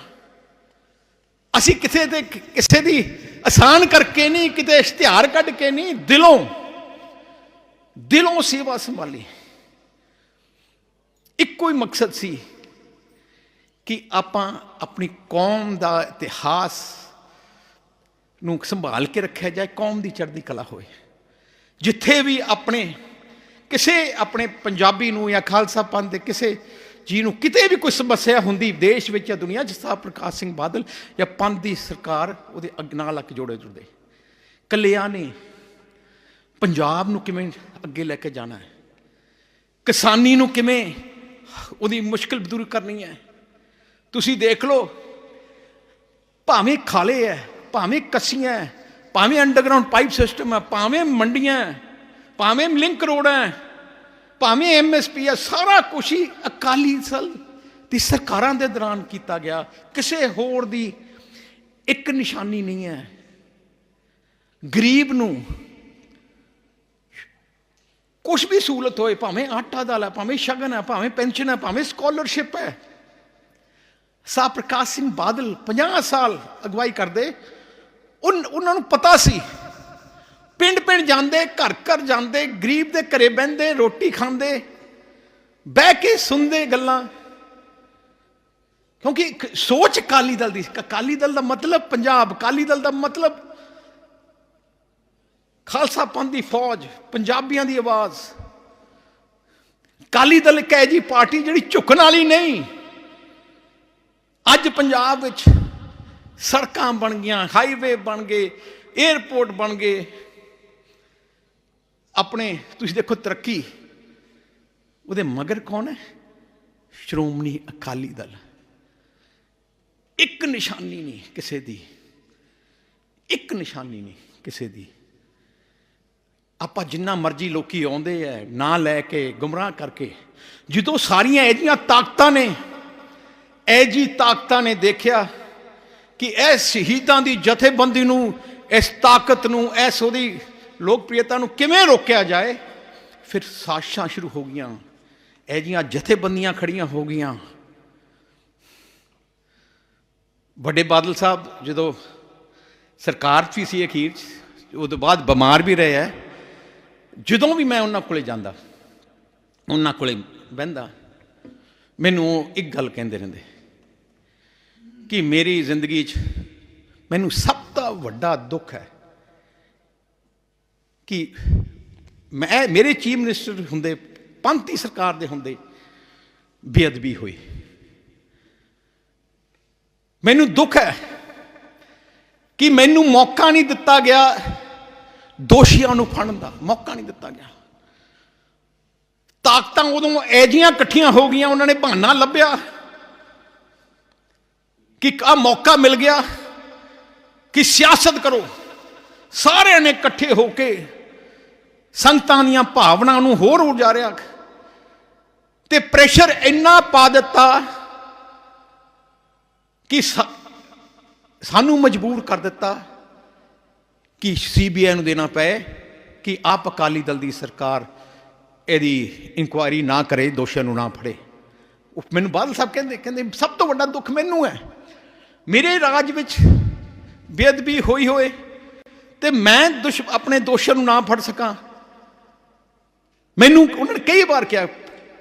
ਅਸੀਂ ਕਿਸੇ ਤੇ ਕਿਸੇ ਦੀ ਆਸਾਨ ਕਰਕੇ ਨਹੀਂ, ਕਿਤੇ ਇਸ਼ਤਿਹਾਰ ਕੱਢ ਕੇ ਨਹੀਂ, ਦਿਲੋਂ ਦਿਲੋਂ ਸੇਵਾ ਸੰਭਾਲੀ। ਇੱਕੋ ਹੀ ਮਕਸਦ ਸੀ ਕਿ ਆਪਾਂ ਆਪਣੀ ਕੌਮ ਦਾ ਇਤਿਹਾਸ ਨੂੰ ਸੰਭਾਲ ਕੇ ਰੱਖਿਆ ਜਾਏ, ਕੌਮ ਦੀ ਚੜ੍ਹਦੀ ਕਲਾ ਹੋਏ ਜਿੱਥੇ ਵੀ ਆਪਣੇ, ਕਿਸੇ ਆਪਣੇ ਪੰਜਾਬੀ ਨੂੰ ਜਾਂ ਖਾਲਸਾ ਪੰਥ ਦੇ ਕਿਸੇ ਜਿਹਨੂੰ ਕਿਤੇ ਵੀ ਕੋਈ ਸਮੱਸਿਆ ਹੁੰਦੀ ਦੇਸ਼ ਵਿੱਚ ਜਾਂ ਦੁਨੀਆ 'ਚ ਸਾਹਿਬ ਪ੍ਰਕਾਸ਼ ਸਿੰਘ ਬਾਦਲ ਜਾਂ ਪੰਥ ਦੀ ਸਰਕਾਰ ਉਹਦੇ ਅੱਗ ਨਾਲ ਲੱਕ ਜੋੜੇ ਜੁੜਦੇ। ਕੱਲਿਆਂ ਨੇ ਪੰਜਾਬ ਨੂੰ ਕਿਵੇਂ ਅੱਗੇ ਲੈ ਕੇ ਜਾਣਾ ਹੈ? ਕਿਸਾਨੀ ਨੂੰ ਕਿਵੇਂ ਉਹਦੀ ਮੁਸ਼ਕਲ ਦੂਰ ਕਰਨੀ ਹੈ? ਤੁਸੀਂ ਦੇਖ ਲਓ ਭਾਵੇਂ ਖਾਲੇ ਹੈ ਭਾਵੇਂ ਕੱਸੀਆਂ ਹੈ ਭਾਵੇਂ ਅੰਡਰਗਰਾਉਂਡ ਪਾਈਪ ਸਿਸਟਮ ਹੈ ਭਾਵੇਂ ਮੰਡੀਆਂ ਹੈ, ਭਾਵੇਂ ਲਿੰਕ ਰੋਡ ਹੈ ਭਾਵੇਂ ਐਮਐਸਪੀ ਹੈ ਸਾਰਾ ਕੁਝ ਹੀ ਅਕਾਲੀ ਦਲ ਦੀ ਸਰਕਾਰਾਂ ਦੇ ਦੌਰਾਨ ਕੀਤਾ ਗਿਆ। ਕਿਸੇ ਹੋਰ ਦੀ ਇੱਕ ਨਿਸ਼ਾਨੀ ਨਹੀਂ ਹੈ। ਗਰੀਬ ਨੂੰ ਕੁਝ ਵੀ ਸਹੂਲਤ ਹੋਏ, ਭਾਵੇਂ ਆਟਾ ਦਾਲ ਹੈ, ਭਾਵੇਂ ਸ਼ਗਨ ਹੈ, ਭਾਵੇਂ ਪੈਨਸ਼ਨ ਹੈ, ਭਾਵੇਂ ਸਕਾਲਰਸ਼ਿਪ ਹੈ। ਸਾਹ ਪ੍ਰਕਾਸ਼ ਸਿੰਘ ਬਾਦਲ 50 ਸਾਲ ਅਗਵਾਈ ਕਰਦੇ। ਉਹਨਾਂ ਨੂੰ ਪਤਾ ਸੀ ਪਿੰਡ ਪਿੰਡ ਜਾਂਦੇ ਘਰ ਘਰ ਜਾਂਦੇ, ਗਰੀਬ ਦੇ ਘਰੇ ਬਹਿੰਦੇ, ਰੋਟੀ ਖਾਂਦੇ, ਬਹਿ ਕੇ ਸੁਣਦੇ ਗੱਲਾਂ। ਕਿਉਂਕਿ ਸੋਚ ਅਕਾਲੀ ਦਲ ਦੀ ਸੀ। ਅਕਾਲੀ ਦਲ ਦਾ ਮਤਲਬ ਪੰਜਾਬ, ਅਕਾਲੀ ਦਲ ਦਾ ਮਤਲਬ ਖਾਲਸਾ ਪੰਥ ਦੀ ਫੌਜ, ਪੰਜਾਬੀਆਂ ਦੀ ਆਵਾਜ਼। ਅਕਾਲੀ ਦਲ ਇੱਕ ਐਜੀ ਪਾਰਟੀ ਜਿਹੜੀ ਝੁਕਣ ਵਾਲੀ ਨਹੀਂ। ਅੱਜ ਪੰਜਾਬ ਵਿੱਚ ਸੜਕਾਂ ਬਣ ਗਈਆਂ ਹਾਈਵੇ ਬਣ ਗਏ 에ਅਰਪੋਰਟ ਬਣ ਗਏ। ਆਪਣੇ, ਤੁਸੀਂ ਦੇਖੋ ਤਰੱਕੀ। ਉਹਦੇ ਮਗਰ ਕੌਣ ਹੈ? ਸ਼੍ਰੋਮਣੀ ਅਕਾਲੀ ਦਲ। ਇੱਕ ਨਿਸ਼ਾਨੀ ਨਹੀਂ ਕਿਸੇ ਦੀ। ਇੱਕ ਨਿਸ਼ਾਨੀ ਨਹੀਂ ਕਿਸੇ ਦੀ। ਆਪਾਂ ਜਿੰਨਾ ਮਰਜ਼ੀ ਲੋਕੀ ਆਉਂਦੇ ਐ, ਨਾ ਲੈ ਕੇ, ਗੁੰਮਰਾਹ ਕਰਕੇ। ਜਦੋਂ ਸਾਰੀਆਂ ਇਹਦੀਆਂ ਤਾਕਤਾਂ ਨੇ, ਇਹ ਜੀ ਤਾਕਤਾਂ ਨੇ ਦੇਖਿਆ ਕਿ ਇਹ ਸ਼ਹੀਦਾਂ ਦੀ ਜਥੇਬੰਦੀ ਨੂੰ, ਇਸ ਤਾਕਤ ਨੂੰ, ਇਸ ਉਹਦੀ ਲੋਕਪ੍ਰਿਯਤਾ ਨੂੰ ਕਿਵੇਂ ਰੋਕਿਆ ਜਾਏ? ਫਿਰ ਸਾਸ਼ਾਂ ਸ਼ੁਰੂ ਹੋ ਗਈਆਂ। ਇਹ ਜੀਆਂ ਜਥੇਬੰਦੀਆਂ ਖੜੀਆਂ ਹੋ ਗਈਆਂ। ਵੱਡੇ ਬਾਦਲ ਸਾਹਿਬ ਜਦੋਂ ਸਰਕਾਰ 'ਚ ਵੀ ਸੀ ਅਖੀਰ 'ਚ, ਉਹ ਤੋਂ ਬਾਅਦ ਬਿਮਾਰ ਵੀ ਰਹੇ ਹੈ ਜਦੋਂ ਵੀ ਮੈਂ ਉਹਨਾਂ ਕੋਲੇ ਜਾਂਦਾ, ਉਹਨਾਂ ਕੋਲੇ ਬਹਿੰਦਾ, ਮੈਨੂੰ ਉਹ ਇੱਕ ਗੱਲ ਕਹਿੰਦੇ ਰਹਿੰਦੇ, ਕਿ ਮੇਰੀ ਜ਼ਿੰਦਗੀ 'ਚ ਮੈਨੂੰ ਸਭ ਤੋਂ ਵੱਡਾ ਦੁੱਖ ਹੈ। ਕਿ ਮੈਂ ਮੇਰੇ ਚੀਫ ਮਿਨਿਸਟਰ ਹੁੰਦੇ, ਪੰਥੀ ਸਰਕਾਰ ਦੇ ਹੁੰਦੇ ਬੇਅਦਬੀ ਹੋਈ। ਮੈਨੂੰ ਦੁੱਖ ਹੈ ਕਿ ਮੈਨੂੰ ਮੌਕਾ ਨਹੀਂ ਦਿੱਤਾ ਗਿਆ ਦੋਸ਼ੀਆਂ ਨੂੰ ਫੜਨ ਦਾ, ਮੌਕਾ ਨਹੀਂ ਦਿੱਤਾ ਗਿਆ। ਤਾਕਤਾਂ ਉਦੋਂ ਐਜੀਆਂ ਇਕੱਠੀਆਂ ਹੋ ਗਈਆਂ, ਉਹਨਾਂ ਨੇ ਬਹਾਨਾ ਲੱਭਿਆ ਕਿ ਆ ਮੌਕਾ ਮਿਲ ਗਿਆ ਕਿ ਸਿਆਸਤ ਕਰੋ। ਸਾਰਿਆਂ ਨੇ ਇਕੱਠੇ ਹੋ ਕੇ ਸੰਤਾਂ ਦੀਆਂ ਭਾਵਨਾਵਾਂ ਨੂੰ ਹੋਰ ਉਜਾਰਿਆ। ਤੇ ਪ੍ਰੈਸ਼ਰ ਇੰਨਾ ਪਾ ਦਿੱਤਾ ਕਿ ਸਾਨੂੰ ਮਜਬੂਰ ਕਰ ਦਿੱਤਾ ਕਿ ਸੀਬੀਆਈ ਨੂੰ ਦੇਣਾ ਪਏ ਕਿ ਆਪ ਅਕਾਲੀ ਦਲ ਦੀ ਸਰਕਾਰ ਇਹਦੀ ਇਨਕੁਆਇਰੀ ਨਾ ਕਰੇ, ਦੋਸ਼ੀਆਂ ਨੂੰ ਨਾ ਫੜੇ। ਉਹ ਮੈਨੂੰ ਬਾਦਲ ਸਾਹਿਬ ਕਹਿੰਦੇ ਕਹਿੰਦੇ, ਸਭ ਤੋਂ ਵੱਡਾ ਦੁੱਖ ਮੈਨੂੰ ਹੈ। ਮੇਰੇ ਰਾਜ ਵਿੱਚ ਬੇਅਦਬੀ ਹੋਈ ਹੋਏ ਤੇ ਮੈਂ ਦੁਸ਼, ਆਪਣੇ ਦੋਸ਼ੀਆਂ ਨੂੰ ਨਾ ਫੜ ਸਕਾਂ। ਮੈਨੂੰ ਉਹਨਾਂ ਨੇ ਕਈ ਵਾਰ ਕਿਹਾ,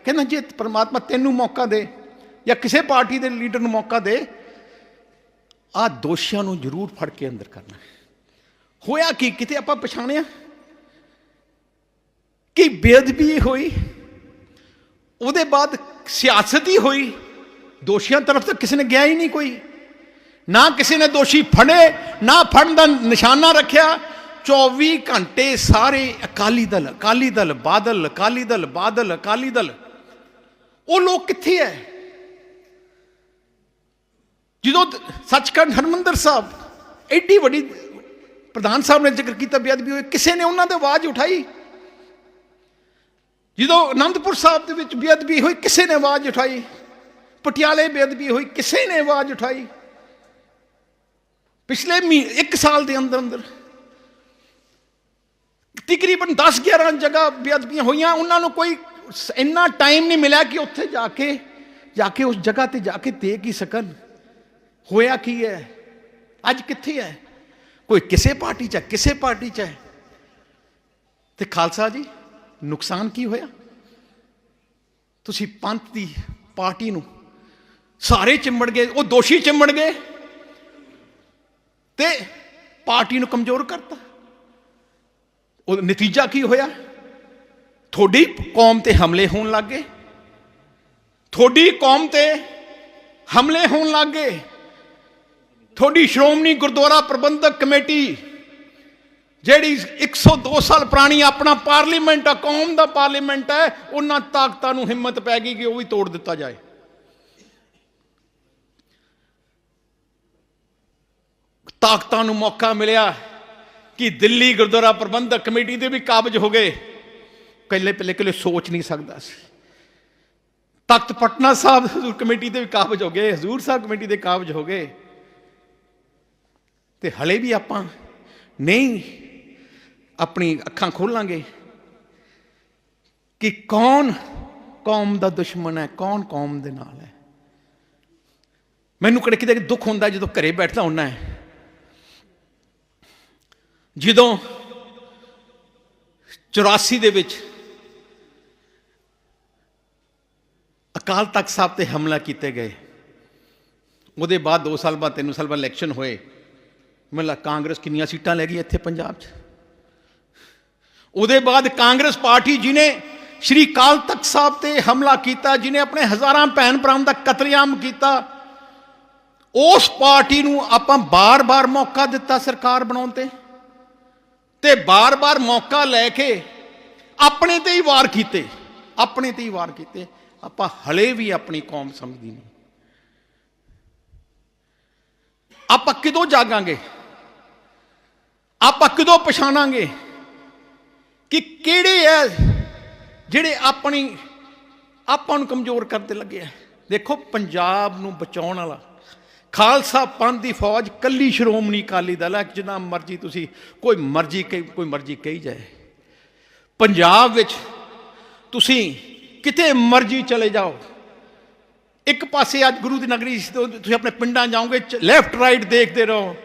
ਕਹਿੰਦਾ ਜੇ ਪ੍ਰਮਾਤਮਾ ਤੈਨੂੰ ਮੌਕਾ ਦੇ ਜਾਂ ਕਿਸੇ ਪਾਰਟੀ ਦੇ ਲੀਡਰ ਨੂੰ ਮੌਕਾ ਦੇ, ਆ ਦੋਸ਼ੀਆਂ ਨੂੰ ਜ਼ਰੂਰ ਫੜ ਕੇ ਅੰਦਰ ਕਰਨਾ। ਹੋਇਆ ਕੀ? ਕਿਤੇ ਆਪਾਂ ਪਛਾਣਿਆ? ਕਿ ਬੇਅਦਬੀ ਹੋਈ, ਉਹਦੇ ਬਾਅਦ ਸਿਆਸਤ ਹੀ ਹੋਈ, ਦੋਸ਼ੀਆਂ ਤਰਫ ਤਾਂ ਕਿਸੇ ਨੇ ਗਿਆ ਹੀ ਨਹੀਂ ਕੋਈ। ਨਾ ਕਿਸੇ ਨੇ ਦੋਸ਼ੀ ਫੜੇ, ਨਾ ਫੜਨ ਦਾ ਨਿਸ਼ਾਨਾ ਰੱਖਿਆ 24 ਘੰਟੇ ਸਾਰੇ ਅਕਾਲੀ ਦਲ ਅਕਾਲੀ ਦਲ, ਬਾਦਲ, ਅਕਾਲੀ ਦਲ, ਬਾਦਲ, ਅਕਾਲੀ ਦਲ। ਉਹ ਲੋਕ ਕਿੱਥੇ ਐ? ਜਦੋਂ ਸੱਚਖੰਡ ਹਰਮੰਦਰ ਸਾਹਿਬ ਐਡੀ ਵੱਡੀ ਪ੍ਰਧਾਨ ਸਾਹਿਬ ਨੇ ਜ਼ਿਕਰ ਕੀਤਾ ਬੇਅਦਬੀ ਹੋਈ ਕਿਸੇ ਨੇ ਉਹਨਾਂ ਦੇ ਆਵਾਜ਼ ਉਠਾਈ। ਜਦੋਂ ਅਨੰਦਪੁਰ ਸਾਹਿਬ ਦੇ ਵਿੱਚ ਬੇਅਦਬੀ ਹੋਈ, ਕਿਸੇ ਨੇ ਆਵਾਜ਼ ਉਠਾਈ। ਪਟਿਆਲੇ ਬੇਅਦਬੀ ਹੋਈ, ਕਿਸੇ ਨੇ ਆਵਾਜ਼ ਉਠਾਈ। ਪਿਛਲੇ ਮੀ ਇੱਕ ਸਾਲ ਦੇ ਅੰਦਰ ਅੰਦਰ ਤਕਰੀਬਨ 10 11 ਜਗ੍ਹਾ ਬੇਅਦਬੀਆਂ ਹੋਈਆਂ। ਉਹਨਾਂ ਨੂੰ ਕੋਈ ਸ- ਇੰਨਾ ਟਾਈਮ ਨਹੀਂ ਮਿਲਿਆ ਕਿ ਉੱਥੇ ਜਾ ਕੇ ਜਾ ਕੇ ਉਸ ਜਗ੍ਹਾ ਤੇ ਜਾ ਕੇ ਦੇਖ ਹੀ ਸਕਣ। ਹੋਇਆ ਕੀ ਹੈ? ਅੱਜ ਕਿੱਥੇ ਹੈ? ਕੋਈ ਕਿਸੇ ਪਾਰਟੀ 'ਚ ਹੈ, ਕਿਸੇ ਪਾਰਟੀ 'ਚ ਹੈ? ਤੇ ਖਾਲਸਾ ਜੀ, ਨੁਕਸਾਨ ਕੀ ਹੋਇਆ? ਤੁਸੀਂ ਪੰਥ ਦੀ ਪਾਰਟੀ ਨੂੰ ਸਾਰੇ ਚਿੰਬੜ ਗਏ, ਉਹ ਦੋਸ਼ੀ ਚਿੰਬੜ ਗਏ ਤੇ ਪਾਰਟੀ ਨੂੰ ਕਮਜ਼ੋਰ ਕਰਤਾ। ਉਹ ਨਤੀਜਾ ਕੀ ਹੋਇਆ? ਤੁਹਾਡੀ ਕੌਮ ਤੇ ਹਮਲੇ ਹੋਣ ਲੱਗੇ ਤੁਹਾਡੀ ਕੌਮ ਤੇ ਹਮਲੇ ਹੋਣ ਲੱਗੇ ਤੁਹਾਡੀ ਸ਼੍ਰੋਮਣੀ ਗੁਰਦੁਆਰਾ ਪ੍ਰਬੰਧਕ ਕਮੇਟੀ, ਜਿਹੜੀ 102 ਸਾਲ ਪੁਰਾਣੀ ਆਪਣਾ ਪਾਰਲੀਮੈਂਟ ਆ, ਕੌਮ ਦਾ ਪਾਰਲੀਮੈਂਟ ਹੈ, ਉਹਨਾਂ ਤਾਕਤਾਂ ਨੂੰ ਹਿੰਮਤ ਪੈ ਗਈ ਕਿ ਉਹ ਵੀ ਤੋੜ ਦਿੱਤਾ ਜਾਏ। ਤਾਕਤਾਂ ਨੂੰ ਮੌਕਾ ਮਿਲਿਆ। ਕਿ ਦਿੱਲੀ ਗੁਰਦੁਆਰਾ ਪ੍ਰਬੰਧਕ ਕਮੇਟੀ ਦੇ ਵੀ ਕਾਬਜ ਹੋ ਗਏ। ਪਹਿਲੇ ਪਹਿਲੇ ਕਿਲੇ ਸੋਚ ਨਹੀਂ ਸਕਦਾ ਸੀ। ਤਖਤ ਪਟਨਾ ਸਾਹਿਬ ਹਜ਼ੂਰ ਕਮੇਟੀ ਦੇ ਵੀ ਕਾਬਜ ਹੋ ਗਏ, ਹਜ਼ੂਰ ਸਾਹਿਬ ਕਮੇਟੀ ਦੇ ਕਾਬਜ ਹੋ ਗਏ। ਤੇ ਹਲੇ ਵੀ ਆਪਾਂ ਨਹੀਂ ਆਪਣੀ ਅੱਖਾਂ ਖੋਲਾਂਗੇ ਕਿ ਕੌਣ ਕੌਮ ਦਾ ਦੁਸ਼ਮਣ ਹੈ, ਕੌਣ ਕੌਮ ਦੇ ਨਾਲ ਹੈ। ਮੈਨੂੰ ਕਦੇ ਕਿਤੇ ਦੁੱਖ ਹੁੰਦਾ ਜਦੋਂ ਘਰੇ ਬੈਠਦਾ ਹੁੰਦਾ ਹੈ। ਜਦੋਂ 84 ਦੇ ਵਿੱਚ ਅਕਾਲ ਤਖਤ ਸਾਹਿਬ ਤੇ ਹਮਲਾ ਕੀਤੇ ਗਏ, ਉਹਦੇ ਬਾਅਦ 2 ਸਾਲ ਬਾਅਦ 3 ਸਾਲ ਬਾਅਦ ਇਲੈਕਸ਼ਨ ਹੋਏ ਮੈਨੂੰ ਕਾਂਗਰਸ ਕਿੰਨੀਆਂ ਸੀਟਾਂ ਲੈ ਗਈ ਇੱਥੇ ਪੰਜਾਬ 'ਚ? ਉਹਦੇ ਬਾਅਦ ਕਾਂਗਰਸ ਪਾਰਟੀ ਜਿਨੇ ਸ਼੍ਰੀ ਕਾਲ ਤਖਤ ਸਾਹਿਬ ਤੇ ਹਮਲਾ ਕੀਤਾ ਜਿਨੇ ਆਪਣੇ ਹਜ਼ਾਰਾਂ ਭੈਣ ਭਰਾਵਾਂ ਦਾ ਕਤਲੇਆਮ ਕੀਤਾ, ਉਸ ਪਾਰਟੀ ਨੂੰ ਆਪਾਂ ਬਾਰ-ਬਾਰ ਮੌਕਾ ਦਿੱਤਾ ਸਰਕਾਰ ਬਣਾਉਣ ਤੇ। ਤੇ ਬਾਰ-ਬਾਰ ਮੌਕਾ ਲੈ ਕੇ ਆਪਣੇ ਤੇ ਹੀ ਵਾਰ ਕੀਤੇ, ਆਪਣੇ ਤੇ ਹੀ ਵਾਰ ਕੀਤੇ। ਆਪਾਂ ਹਲੇ ਵੀ ਆਪਣੀ ਕੌਮ ਸਮਝਦੀ ਨਹੀਂ। ਆਪਾਂ ਕਿਦੋਂ ਜਾਗਾਂਗੇ? ਆਪਾਂ ਕਿਦੋਂ ਪਛਾਣਾਂਗੇ ਕਿ ਕਿਹੜੇ ਐ ਜਿਹੜੇ ਆਪਣੀ, ਆਪਾਂ ਨੂੰ ਕਮਜ਼ੋਰ ਕਰਦੇ ਲੱਗੇ ਆ? ਦੇਖੋ, ਪੰਜਾਬ ਨੂੰ ਬਚਾਉਣ ਵਾਲਾ ਖਾਲਸਾ ਪੰਥ ਦੀ ਫੌਜ ਕੱਲੀ ਸ਼੍ਰੋਮਣੀ ਅਕਾਲੀ ਦਲ ਹੈ ਜਿੰਨਾ ਮਰਜ਼ੀ ਤੁਸੀਂ ਕੋਈ ਮਰਜ਼ੀ ਕਹੀ ਕੋਈ ਮਰਜ਼ੀ ਕਹੀ ਜਾਏ। ਪੰਜਾਬ ਵਿੱਚ ਤੁਸੀਂ ਕਿਤੇ ਮਰਜ਼ੀ ਚਲੇ ਜਾਓ। ਇੱਕ ਪਾਸੇ ਅੱਜ ਗੁਰੂ ਦੀ ਨਗਰੀ ਤੁਸੀਂ ਆਪਣੇ ਪਿੰਡਾਂ ਜਾਓਗੇ ਲੈਫਟ ਰਾਈਟ ਦੇਖਦੇ ਰਹੋ।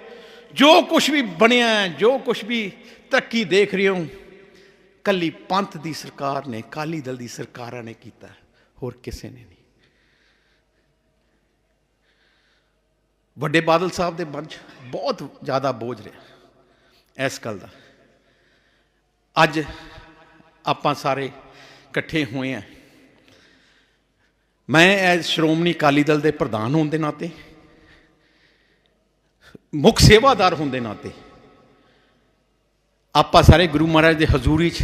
ਜੋ ਕੁਝ ਵੀ ਬਣਿਆ ਹੈ, ਜੋ ਕੁਝ ਵੀ ਤਰੱਕੀ ਦੇਖ ਰਹੇ ਹੋ ਕੱਲੀ ਪੰਥ ਦੀ ਸਰਕਾਰ ਨੇ ਕਾਲੀ ਦਲ ਦੀ ਸਰਕਾਰਾਂ ਨੇ ਕੀਤਾ। ਹੋਰ ਕਿਸੇ ਨੇ। ਵੱਡੇ ਬਾਦਲ ਸਾਹਿਬ ਦੇ ਮਨ 'ਚ ਬਹੁਤ ਜ਼ਿਆਦਾ ਬੋਝ ਰਿਹਾ ਇਸ ਗੱਲ ਦਾ। ਅੱਜ ਆਪਾਂ ਸਾਰੇ ਇਕੱਠੇ ਹੋਏ ਆ ਮੈਂ ਐ ਸ਼੍ਰੋਮਣੀ ਅਕਾਲੀ ਦਲ ਦੇ ਪ੍ਰਧਾਨ ਹੋਣ ਦੇ ਨਾਤੇ, ਮੁੱਖ ਸੇਵਾਦਾਰ ਹੋਣ ਦੇ ਨਾਤੇ, ਆਪਾਂ ਸਾਰੇ ਗੁਰੂ ਮਹਾਰਾਜ ਦੇ ਹਜ਼ੂਰੀ 'ਚ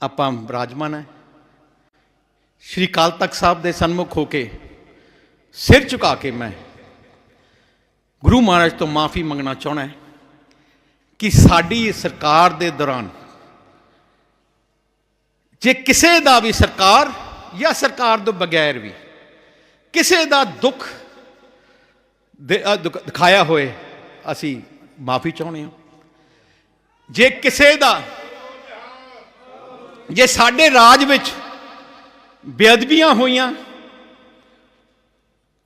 ਆਪਾਂ ਬਿਰਾਜਮਾਨ ਹੈ। ਸ਼੍ਰੀ ਕਾਲ ਤਖਤ ਸਾਹਿਬ ਦੇ ਸਨਮੁਖ ਹੋ ਕੇ ਸਿਰ ਝੁਕਾ ਕੇ ਮੈਂ ਗੁਰੂ ਮਹਾਰਾਜ ਤੋਂ ਮਾਫੀ ਮੰਗਣਾ ਚਾਹਣਾ ਹੈ ਕਿ ਸਾਡੀ ਸਰਕਾਰ ਦੇ ਦੌਰਾਨ ਜੇ ਕਿਸੇ ਦਾ ਵੀ ਸਰਕਾਰ ਜਾਂ ਸਰਕਾਰ ਤੋਂ ਬਗੈਰ ਵੀ ਕਿਸੇ ਦਾ ਦੁੱਖ ਦਿਖਾਇਆ ਹੋਏ, ਅਸੀਂ ਮਾਫੀ ਚਾਹੁੰਦੇ ਹਾਂ। ਜੇ ਕਿਸੇ ਦਾ, ਜੇ ਸਾਡੇ ਰਾਜ ਵਿੱਚ ਬੇਅਦਬੀਆਂ ਹੋਈਆਂ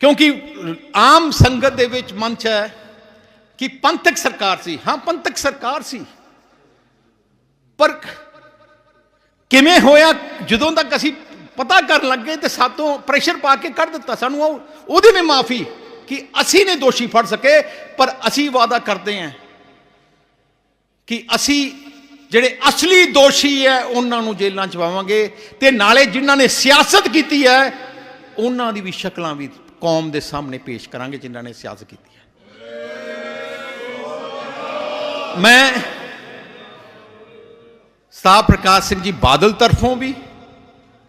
ਕਿਉਂਕਿ ਆਮ ਸੰਗਤ ਦੇ ਵਿੱਚ ਮਨ ਚ ਹੈ ਕਿ ਪੰਥਕ ਸਰਕਾਰ ਸੀ। ਹਾਂ, ਪੰਥਕ ਸਰਕਾਰ ਸੀ। ਪਰ ਕਿਵੇਂ ਹੋਇਆ, ਜਦੋਂ ਤੱਕ ਅਸੀਂ ਪਤਾ ਕਰਨ ਲੱਗੇ ਤੇ ਸਾਤੋਂ ਪ੍ਰੈਸ਼ਰ ਪਾ ਕੇ ਕੱਢ ਦਿੱਤਾ ਸਾਨੂੰ, ਉਹ ਉਹਦੀ ਵੀ ਮਾਫੀ ਕਿ ਅਸੀਂ ਨੇ ਦੋਸ਼ੀ ਫੜ ਸਕੇ, ਪਰ ਅਸੀਂ ਵਾਅਦਾ ਕਰਦੇ ਹਾਂ ਕਿ ਅਸੀਂ ਜਿਹੜੇ ਅਸਲੀ ਦੋਸ਼ੀ ਹੈ, ਉਹਨਾਂ ਨੂੰ ਜੇਲ੍ਹਾਂ ਚ ਪਾਵਾਂਗੇ ਤੇ ਨਾਲੇ ਜਿਨ੍ਹਾਂ ਨੇ ਸਿਆਸਤ ਕੀਤੀ ਹੈ, ਉਹਨਾਂ ਦੀ ਵੀ ਸ਼ਕਲਾਂ ਵੀ ਕੌਮ ਦੇ ਸਾਹਮਣੇ ਪੇਸ਼ ਕਰਾਂਗੇ ਜਿਨ੍ਹਾਂ ਨੇ ਸਿਆਸਤ ਕੀਤੀ ਹੈ। ਮੈਂ ਸਾਹਿਬ ਪ੍ਰਕਾਸ਼ ਸਿੰਘ ਜੀ ਬਾਦਲ ਤਰਫੋਂ ਵੀ,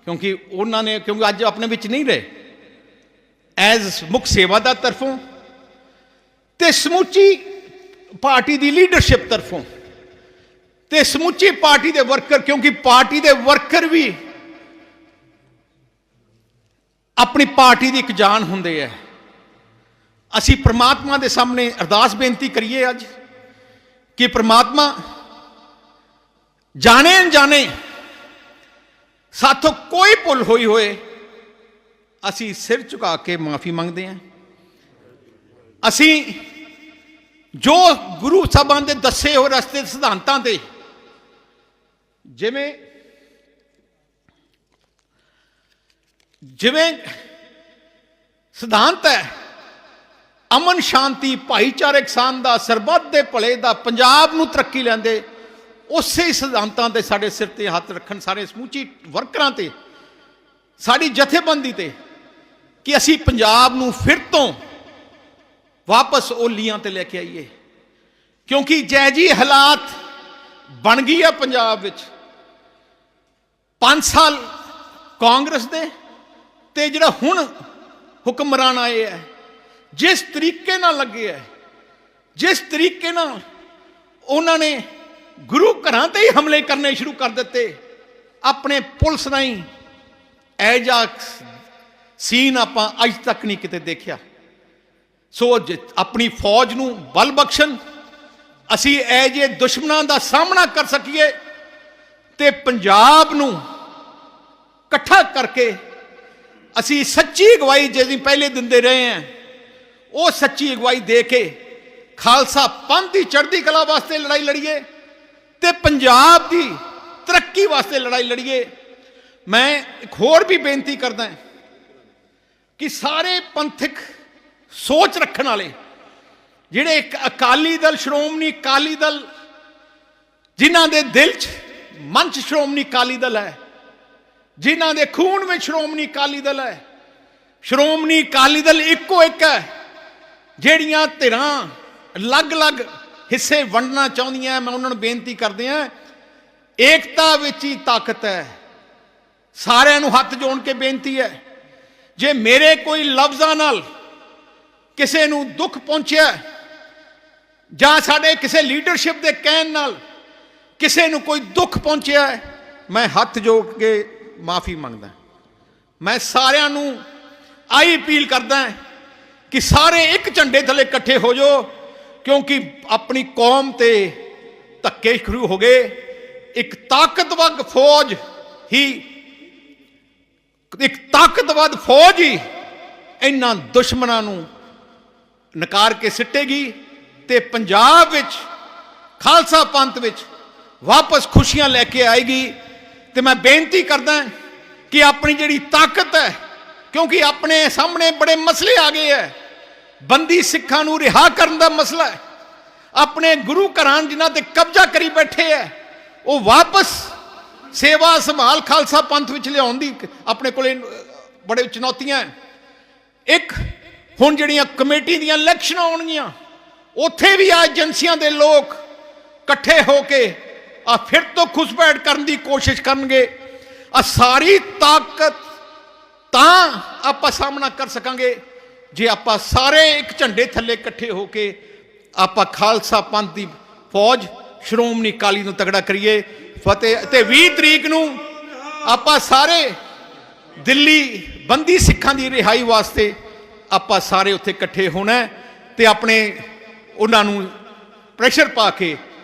ਕਿਉਂਕਿ ਉਹਨਾਂ ਨੇ, ਕਿਉਂਕਿ ਅੱਜ ਆਪਣੇ ਵਿੱਚ ਨਹੀਂ ਰਹੇ, ਐਜ਼ ਮੁੱਖ ਸੇਵਾਦਾਰ ਤਰਫੋਂ ਤੇ ਸਮੁੱਚੀ ਪਾਰਟੀ ਦੀ ਲੀਡਰਸ਼ਿਪ ਤਰਫੋਂ ਤੇ ਸਮੁੱਚੀ ਪਾਰਟੀ ਦੇ ਵਰਕਰ, ਕਿਉਂਕਿ ਪਾਰਟੀ ਦੇ ਵਰਕਰ ਵੀ ਆਪਣੀ ਪਾਰਟੀ ਦੀ ਇੱਕ ਜਾਨ ਹੁੰਦੇ ਹੈ ਅਸੀਂ ਪ੍ਰਮਾਤਮਾ ਦੇ ਸਾਹਮਣੇ ਅਰਦਾਸ ਬੇਨਤੀ ਕਰੀਏ ਅੱਜ ਕਿ ਪ੍ਰਮਾਤਮਾ ਜਾਣੇ ਅਣਜਾਣੇ ਸਾਥੋਂ ਕੋਈ ਭੁੱਲ ਹੋਈ ਹੋਏ, ਅਸੀਂ ਸਿਰ ਝੁਕਾ ਕੇ ਮਾਫੀ ਮੰਗਦੇ ਹਾਂ ਅਸੀਂ ਜੋ ਗੁਰੂ ਸਾਹਿਬਾਂ ਦੇ ਦੱਸੇ ਹੋਏ ਰਸਤੇ ਸਿਧਾਂਤਾਂ ਤੇ ਜਿਵੇਂ ਜਿਵੇਂ ਸਿਧਾਂਤ ਹੈ, ਅਮਨ ਸ਼ਾਂਤੀ, ਭਾਈਚਾਰਕ ਸਾਂਝ ਦਾ ਸਰਬੱਤ ਦੇ ਭਲੇ ਦਾ ਪੰਜਾਬ ਨੂੰ ਤਰੱਕੀ ਲੈਂਦੇ, ਉਸੇ ਹੀ ਸਿਧਾਂਤਾਂ ਤੇ ਸਾਡੇ ਸਿਰ ਤੇ ਹੱਥ ਰੱਖਣ ਸਾਰੇ ਸਮੂਚੀ ਵਰਕਰਾਂ ਤੇ, ਸਾਡੀ ਜਥੇਬੰਦੀ ਤੇ, ਕਿ ਅਸੀਂ ਪੰਜਾਬ ਨੂੰ ਫਿਰ ਤੋਂ ਵਾਪਸ ਓਲੀਆਂ ਤੇ ਲੈ ਕੇ ਆਈਏ। ਕਿਉਂਕਿ ਜੈ ਜੀ ਹਾਲਾਤ ਬਣ ਗਈ ਆ ਪੰਜਾਬ ਵਿੱਚ। 5 ਸਾਲ ਕਾਂਗਰਸ ਦੇ ਤੇ ਜਿਹੜਾ ਹੁਣ ਹੁਕਮਰਾਨ ਆਏ ਹੈ ਜਿਸ ਤਰੀਕੇ ਨਾਲ ਲੱਗੇ ਹੈ ਜਿਸ ਤਰੀਕੇ ਨਾਲ ਉਹਨਾਂ ਨੇ ਗੁਰੂ ਘਰਾਂ ਤੇ ਹੀ ਹਮਲੇ ਕਰਨੇ ਸ਼ੁਰੂ ਕਰ ਦਿੱਤੇ, ਆਪਣੇ ਪੁਲਿਸ ਨਹੀਂ ਐਜਾ ਸੀਨ ਆਪਾਂ ਅੱਜ ਤੱਕ ਨਹੀਂ ਕਿਤੇ ਦੇਖਿਆ। ਸੋ ਜ- ਆਪਣੀ ਫੌਜ ਨੂੰ ਬਲ ਬਖਸ਼ਣ, ਅਸੀਂ ਇਹ ਜੇ ਦੁਸ਼ਮਣਾਂ ਦਾ ਸਾਹਮਣਾ ਕਰ ਸਕੀਏ ਤੇ ਪੰਜਾਬ ਨੂੰ ਇਕੱਠਾ ਕਰਕੇ ਅਸੀਂ ਸੱਚੀ ਅਗਵਾਈ ਜਿਹਦੀ ਪਹਿਲੇ ਦਿੰਦੇ ਰਹੇ ਹਾਂ, ਉਹ ਸੱਚੀ ਅਗਵਾਈ ਦੇ ਕੇ ਖਾਲਸਾ ਪੰਥ ਦੀ ਚੜ੍ਹਦੀ ਕਲਾ ਵਾਸਤੇ ਲੜਾਈ ਲੜੀਏ ਤੇ ਪੰਜਾਬ ਦੀ ਤਰੱਕੀ ਵਾਸਤੇ ਲੜਾਈ ਲੜੀਏ। ਮੈਂ ਇੱਕ ਹੋਰ ਵੀ ਬੇਨਤੀ ਕਰਦਾ ਕਿ ਸਾਰੇ ਪੰਥਕ ਸੋਚ ਰੱਖਣ ਵਾਲੇ, ਜਿਹੜੇ ਇੱਕ ਅਕਾਲੀ ਦਲ, ਸ਼੍ਰੋਮਣੀ ਅਕਾਲੀ ਦਲ, ਜਿਨ੍ਹਾਂ ਦੇ ਦਿਲ 'ਚ, ਮਨ 'ਚ ਸ਼੍ਰੋਮਣੀ ਅਕਾਲੀ ਦਲ ਹੈ ਜਿਨ੍ਹਾਂ ਦੇ ਖੂਨ ਵਿੱਚ ਸ਼੍ਰੋਮਣੀ ਅਕਾਲੀ ਦਲ ਹੈ। ਸ਼੍ਰੋਮਣੀ ਅਕਾਲੀ ਦਲ ਇੱਕੋ ਇੱਕ ਹੈ, ਜਿਹੜੀਆਂ ਧਿਰਾਂ ਅਲੱਗ-ਅਲੱਗ ਹਿੱਸੇ ਵੰਡਣਾ ਚਾਹੁੰਦੀਆਂ ਮੈਂ ਉਹਨਾਂ ਨੂੰ ਬੇਨਤੀ ਕਰਦੇ ਹਾਂ, ਏਕਤਾ ਵਿੱਚ ਹੀ ਤਾਕਤ ਹੈ। ਸਾਰਿਆਂ ਨੂੰ ਹੱਥ ਜੋੜ ਕੇ ਬੇਨਤੀ ਹੈ, ਜੇ ਮੇਰੇ ਕੋਈ ਲਫ਼ਜ਼ਾਂ ਨਾਲ ਕਿਸੇ ਨੂੰ ਦੁੱਖ ਪਹੁੰਚਿਆ ਜਾਂ ਸਾਡੇ ਕਿਸੇ ਲੀਡਰਸ਼ਿਪ ਦੇ ਕਹਿਣ ਨਾਲ ਕਿਸੇ ਨੂੰ ਕੋਈ ਦੁੱਖ ਪਹੁੰਚਿਆ ਮੈਂ ਹੱਥ ਜੋੜ ਕੇ ਮਾਫੀ ਮੰਗਦਾ। ਮੈਂ ਸਾਰਿਆਂ ਨੂੰ ਆਈ ਅਪੀਲ ਕਰਦਾ ਕਿ ਸਾਰੇ ਇੱਕ ਝੰਡੇ ਥੱਲੇ ਇਕੱਠੇ ਹੋ ਜਾਓ, ਕਿਉਂਕਿ ਆਪਣੀ ਕੌਮ ਤੇ ਧੱਕੇ ਸ਼ੁਰੂ ਹੋ ਗਏ। ਇੱਕ ਤਾਕਤਵਰ ਫੌਜ ਹੀ, ਇੱਕ ਤਾਕਤਵਰ ਫੌਜ ਹੀ ਇਹਨਾਂ ਦੁਸ਼ਮਣਾਂ ਨੂੰ ਨਕਾਰ ਕੇ ਸਿੱਟੇਗੀ ਤੇ ਪੰਜਾਬ ਵਿੱਚ, ਖਾਲਸਾ ਪੰਥ ਵਿੱਚ ਵਾਪਸ ਖੁਸ਼ੀਆਂ ਲੈ ਕੇ ਆਏਗੀ। ਤੇ ਮੈਂ ਬੇਨਤੀ ਕਰਦਾ ਕਿ ਆਪਣੀ ਜਿਹੜੀ ਤਾਕਤ ਹੈ, ਕਿਉਂਕਿ ਆਪਣੇ ਸਾਹਮਣੇ ਬੜੇ ਮਸਲੇ ਆ ਗਏ ਹੈ। ਬੰਦੀ ਸਿੱਖਾਂ ਨੂੰ ਰਿਹਾ ਕਰਨ ਦਾ ਮਸਲਾ ਹੈ। ਆਪਣੇ ਗੁਰੂ ਘਰਾਂ ਜਿਨ੍ਹਾਂ ਤੇ ਕਬਜ਼ਾ ਕਰੀ ਬੈਠੇ ਹੈ, ਉਹ ਵਾਪਸ ਸੇਵਾ ਸੰਭਾਲ ਖਾਲਸਾ ਪੰਥ ਵਿੱਚ ਲਿਆਉਣ ਦੀ ਆਪਣੇ ਕੋਲੇ ਬੜੇ ਚੁਣੌਤੀਆਂ ਹੈ ਇੱਕ, ਹੁਣ ਜਿਹੜੀਆਂ ਕਮੇਟੀ ਦੀਆਂ ਇਲੈਕਸ਼ਨਾਂ ਆਉਣਗੀਆਂ, ਉੱਥੇ ਵੀ ਆ ਏਜੰਸੀਆਂ ਦੇ ਲੋਕ ਇਕੱਠੇ ਹੋ ਕੇ ਆ ਫਿਰ ਤੋਂ ਖੁਸਪੈਠ ਕਰਨ ਦੀ ਕੋਸ਼ਿਸ਼ ਕਰਨਗੇ। ਆ ਸਾਰੀ ਤਾਕਤ ਤਾਂ ਆਪਾਂ ਸਾਹਮਣਾ ਕਰ ਸਕਾਂਗੇ। ਜੇ ਆਪਾਂ ਸਾਰੇ ਇੱਕ ਝੰਡੇ ਥੱਲੇ ਇਕੱਠੇ ਹੋ ਕੇ ਆਪਾਂ ਖਾਲਸਾ ਪੰਥ ਦੀ ਫੌਜ ਸ਼੍ਰੋਮਣੀ ਅਕਾਲੀ ਨੂੰ ਤਗੜਾ ਕਰੀਏ, ਫਤਿਹ ਤੇ 20 ਤਰੀਕ ਨੂੰ ਆਪਾਂ ਸਾਰੇ ਦਿੱਲੀ ਬੰਦੀ ਸਿੱਖਾਂ ਦੀ ਰਿਹਾਈ ਵਾਸਤੇ ਆਪਾਂ ਸਾਰੇ ਉੱਥੇ ਇਕੱਠੇ ਹੋਣਾ ਹੈ ਤੇ ਆਪਣੇ ਉਹਨਾਂ ਨੂੰ ਪ੍ਰੈਸ਼ਰ ਪਾ ਕੇ